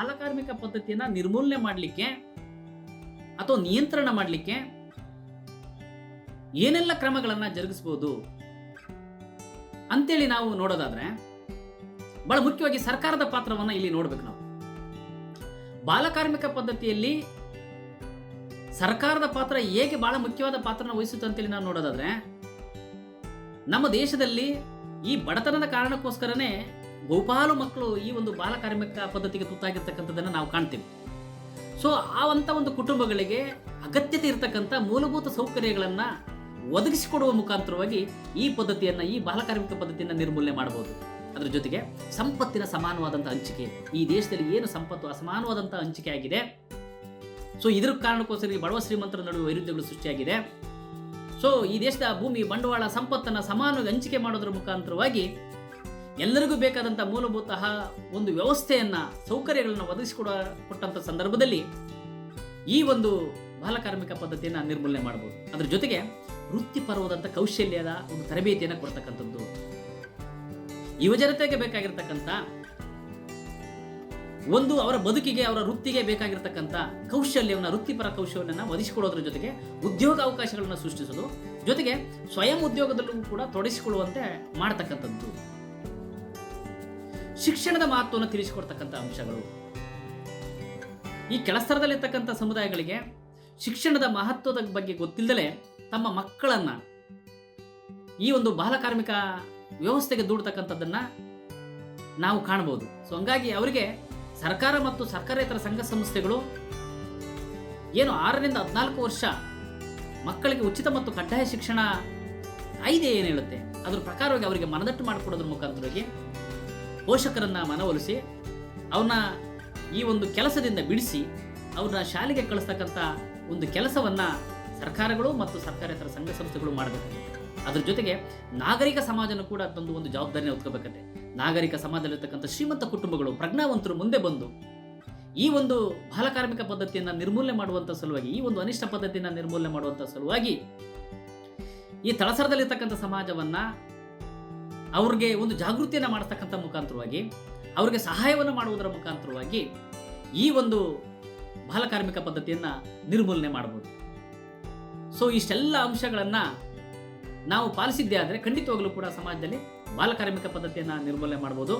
ಪದ್ಧತಿಯನ್ನ ನಿರ್ಮೂಲನೆ ಮಾಡಲಿಕ್ಕೆ ಅಥವಾ ನಿಯಂತ್ರಣ ಮಾಡಲಿಕ್ಕೆ ಏನೆಲ್ಲ ಕ್ರಮಗಳನ್ನ ಜರುಗಿಸಬಹುದು ಅಂತೇಳಿ ನಾವು ನೋಡೋದಾದ್ರೆ ಬಹಳ ಮುಖ್ಯವಾಗಿ ಸರ್ಕಾರದ ಪಾತ್ರವನ್ನ ಇಲ್ಲಿ ನೋಡ್ಬೇಕು ನಾವು. ಬಾಲಕಾರ್ಮಿಕ ಪದ್ಧತಿಯಲ್ಲಿ ಸರ್ಕಾರದ ಪಾತ್ರ ಹೇಗೆ ಬಹಳ ಮುಖ್ಯವಾದ ಪಾತ್ರನ ವಹಿಸುತ್ತೆ ಅಂತೇಳಿ ನಾವು ನೋಡೋದಾದ್ರೆ ನಮ್ಮ ದೇಶದಲ್ಲಿ ಈ ಬಡತನದ ಕಾರಣಕ್ಕೋಸ್ಕರನೇ ಬಹುಪಾಲು ಮಕ್ಕಳು ಈ ಒಂದು ಬಾಲಕಾರ್ಮಿಕ ಪದ್ಧತಿಗೆ ತುತ್ತಾಗಿರ್ತಕ್ಕಂಥದ್ದನ್ನು ನಾವು ಕಾಣ್ತೀವಿ. ಸೊ ಆ ಅಂಥ ಒಂದು ಕುಟುಂಬಗಳಿಗೆ ಅಗತ್ಯತೆ ಇರತಕ್ಕಂಥ ಮೂಲಭೂತ ಸೌಕರ್ಯಗಳನ್ನ ಒದಗಿಸಿಕೊಡುವ ಮುಖಾಂತರವಾಗಿ ಈ ಪದ್ಧತಿಯನ್ನ, ಈ ಬಾಲಕಾರ್ಮಿಕ ಪದ್ಧತಿಯನ್ನ ನಿರ್ಮೂಲನೆ ಮಾಡಬಹುದು. ಅದರ ಜೊತೆಗೆ ಸಂಪತ್ತಿನ ಸಮಾನವಾದಂಥ ಹಂಚಿಕೆ. ಈ ದೇಶದಲ್ಲಿ ಏನು ಸಂಪತ್ತು ಅಸಮಾನವಾದಂಥ ಹಂಚಿಕೆ ಆಗಿದೆ. ಸೊ ಇದ್ರ ಕಾರಣಕ್ಕೋಸ್ಕರ ಈ ಬಡವ ಶ್ರೀಮಂತರ ನಡುವೆ ವೈರುಧ್ಯಗಳು ಸೃಷ್ಟಿಯಾಗಿದೆ. ಸೊ ಈ ದೇಶದ ಭೂಮಿ ಬಂಡವಾಳ ಸಂಪತ್ತನ್ನು ಸಮಾನವಾಗಿ ಹಂಚಿಕೆ ಮಾಡೋದ್ರ ಮುಖಾಂತರವಾಗಿ ಎಲ್ಲರಿಗೂ ಬೇಕಾದಂಥ ಮೂಲಭೂತ ಒಂದು ವ್ಯವಸ್ಥೆಯನ್ನ, ಸೌಕರ್ಯಗಳನ್ನು ಒದಗಿಸಿಕೊಡ ಕೊಟ್ಟಂಥ ಸಂದರ್ಭದಲ್ಲಿ ಈ ಒಂದು ಬಾಲಕಾರ್ಮಿಕ ಪದ್ಧತಿಯನ್ನು ನಿರ್ಮೂಲನೆ ಮಾಡಬಹುದು. ಅದ್ರ ಜೊತೆಗೆ ವೃತ್ತಿಪರವಾದಂಥ ಕೌಶಲ್ಯದ ಒಂದು ತರಬೇತಿಯನ್ನು ಕೊಡ್ತಕ್ಕಂಥದ್ದು. ಯುವಜನತೆಗೆ ಬೇಕಾಗಿರ್ತಕ್ಕಂಥ ಒಂದು ಅವರ ಬದುಕಿಗೆ, ಅವರ ವೃತ್ತಿಗೆ ಬೇಕಾಗಿರ್ತಕ್ಕಂಥ ಕೌಶಲ್ಯವನ್ನು, ವೃತ್ತಿಪರ ಕೌಶಲ್ಯವನ್ನು ಒದಗಿಸಿಕೊಡೋದ್ರ ಜೊತೆಗೆ ಉದ್ಯೋಗ ಅವಕಾಶಗಳನ್ನು ಸೃಷ್ಟಿಸೋದು, ಜೊತೆಗೆ ಸ್ವಯಂ ಉದ್ಯೋಗದಲ್ಲೂ ಕೂಡ ತೊಡಗಿಸಿಕೊಳ್ಳುವಂತೆ ಮಾಡತಕ್ಕಂಥದ್ದು. ಶಿಕ್ಷಣದ ಮಹತ್ವವನ್ನು ತಿಳಿಸಿಕೊಡ್ತಕ್ಕಂಥ ಅಂಶಗಳು. ಈ ಕೆಳಸ್ತರದಲ್ಲಿರ್ತಕ್ಕಂಥ ಸಮುದಾಯಗಳಿಗೆ ಶಿಕ್ಷಣದ ಮಹತ್ವದ ಬಗ್ಗೆ ಗೊತ್ತಿಲ್ಲದಲೇ ತಮ್ಮ ಮಕ್ಕಳನ್ನ ಈ ಒಂದು ಬಾಲಕಾರ್ಮಿಕ ವ್ಯವಸ್ಥೆಗೆ ದೂಡ್ತಕ್ಕಂಥದ್ದನ್ನ ನಾವು ಕಾಣಬಹುದು ಸೊ ಹಂಗಾಗಿ ಅವರಿಗೆ ಸರ್ಕಾರ ಮತ್ತು ಸರ್ಕಾರೇತರ ಸಂಘ ಸಂಸ್ಥೆಗಳು ಏನು ಆರರಿಂದ ಹದಿನಾಲ್ಕು ವರ್ಷ ಮಕ್ಕಳಿಗೆ ಉಚಿತ ಮತ್ತು ಕಡ್ಡಾಯ ಶಿಕ್ಷಣ ಕಾಯ್ದೆ ಏನು ಹೇಳುತ್ತೆ? ಅದ್ರ ಪ್ರಕಾರವಾಗಿ ಅವರಿಗೆ ಮನದಟ್ಟು ಮಾಡಿಕೊಡೋದ್ರ ಮುಖಾಂತರವಾಗಿ ಪೋಷಕರನ್ನ ಮನವೊಲಿಸಿ ಅವನ್ನ ಈ ಒಂದು ಕೆಲಸದಿಂದ ಬಿಡಿಸಿ, ಅವ್ರನ್ನ ಶಾಲೆಗೆ ಕಳಿಸ್ತಕ್ಕಂಥ ಒಂದು ಕೆಲಸವನ್ನ ಸರ್ಕಾರಗಳು ಮತ್ತು ಸರ್ಕಾರೇತರ ಸಂಘ ಸಂಸ್ಥೆಗಳು ಮಾಡಬೇಕು. ಅದ್ರ ಜೊತೆಗೆ ನಾಗರಿಕ ಸಮಾಜನೂ ಕೂಡ ಅದೊಂದು ಒಂದು ಜವಾಬ್ದಾರಿನ ಹೊತ್ಕೋಬೇಕಂತೆ. ನಾಗರಿಕ ಸಮಾಜದಲ್ಲಿರ್ತಕ್ಕಂಥ ಶ್ರೀಮಂತ ಕುಟುಂಬಗಳು, ಪ್ರಜ್ಞಾವಂತರು ಮುಂದೆ ಬಂದು ಈ ಒಂದು ಬಾಲಕಾರ್ಮಿಕ ಪದ್ಧತಿಯನ್ನು ನಿರ್ಮೂಲನೆ ಮಾಡುವಂಥ ಸಲುವಾಗಿ, ಈ ಒಂದು ಅನಿಷ್ಟ ಪದ್ಧತಿಯನ್ನು ನಿರ್ಮೂಲನೆ ಮಾಡುವಂಥ ಸಲುವಾಗಿ ಈ ತಳಸರದಲ್ಲಿರ್ತಕ್ಕಂಥ ಸಮಾಜವನ್ನ ಅವ್ರಿಗೆ ಒಂದು ಜಾಗೃತಿಯನ್ನು ಮಾಡತಕ್ಕಂಥ ಮುಖಾಂತರವಾಗಿ, ಅವ್ರಿಗೆ ಸಹಾಯವನ್ನು ಮಾಡುವುದರ ಮುಖಾಂತರವಾಗಿ ಈ ಒಂದು ಬಾಲಕಾರ್ಮಿಕ ಪದ್ಧತಿಯನ್ನು ನಿರ್ಮೂಲನೆ ಮಾಡ್ಬೋದು. ಸೊ ಇಷ್ಟೆಲ್ಲ ಅಂಶಗಳನ್ನು ನಾವು ಪಾಲಿಸಿದ್ದೇ ಆದರೆ ಖಂಡಿತವಾಗಲೂ ಕೂಡ ಸಮಾಜದಲ್ಲಿ ಬಾಲಕಾರ್ಮಿಕ ಪದ್ಧತಿಯನ್ನು ನಿರ್ಮೂಲನೆ ಮಾಡ್ಬೋದು.